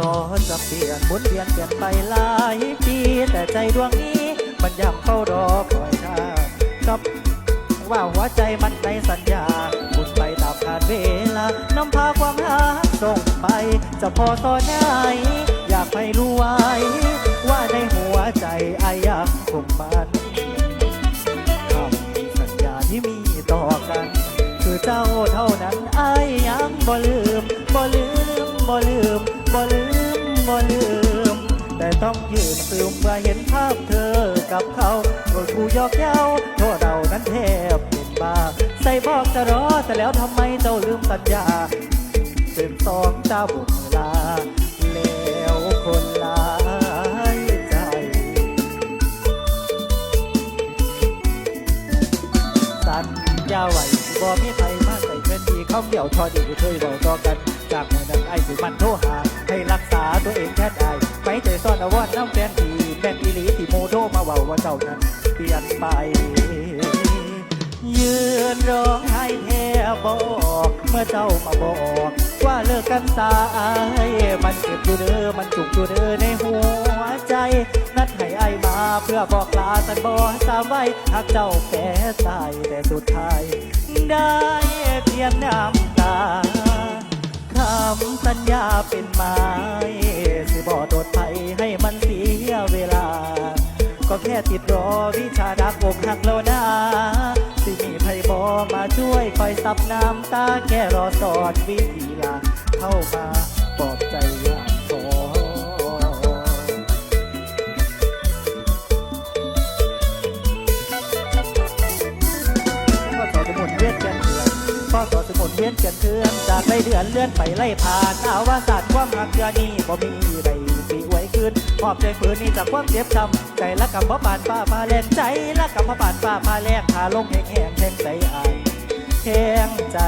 ก็จะเปลี่ยนเปลี่ยนเปลี่ยนไปหลายปีแต่ใจดวงนี้มันยังเฝ้ารอคอยท่ากับว่าหัวใจมันในสัญญาบุญไปตามผ่านเวลานำพาความรักส่งไป จะพอตอนไหนอยากให้รู้ไว้ ว่าในหัวใจไอายังคงมัน องยืนซึมเมื่อเห็นภาพเธอกับเขาโดยผู้ยอกเย้าโทษเรานั้นแทบเป็นบ้า ใส่บอกจะรอแต่แล้วทำไมเจ้าลืมสัญญา เป็นสองเจ้าบุญลา แล้วคนหลาใจสัญญาไหวบ่มีใครมาใส่เงินดีคำเดี่ยวทอดีเคยบอกต่อกัน จากเมื่อนั้นไอ้สิมันโทรหาให้รักษาตัวเองแค่ำแฟนทีแม่นอีหลีที่โมโทรมาเว้าว่าเจ้านั้นเปลี่ยนไป ยืนร้องไห้แทบบอก เมื่อเจ้ามาบอก ว่าเลิกกันสายมันเก็บอยู่เด้อมันจุกอยู่เด้อในหัวใจ นัดให้ไอายมาเพื่อบอกลาสันบอสามไว้หากเจ้าแก่ตายแต่สุดท้าย ได้เพียงน้ำ ญญาเป็นไม้สิบอโดดไผให้มันเสียเวลา ก็แค่ติดรอวิชาดักอกหักแล้วนะสิมีไผบอมาช่วยคอยซับน้ำตาแค่รอสอนวิธีลาเข้ามา อนพ่อสมุนเวียนเกินเถื่อนจากไล่เดือนเลื่อนไปไล่ผ่านอาวาสาดความหักเดือนี้บ่มีใดสีไว้คืนมอบใจฝืนนี่จากความเจ็บช้ำใจละกับ่ปานป้าพาแรงใจละกับ่ปานป้าพาแรงพาลงแห้งแห้งแห้งใจอายแห้งใจ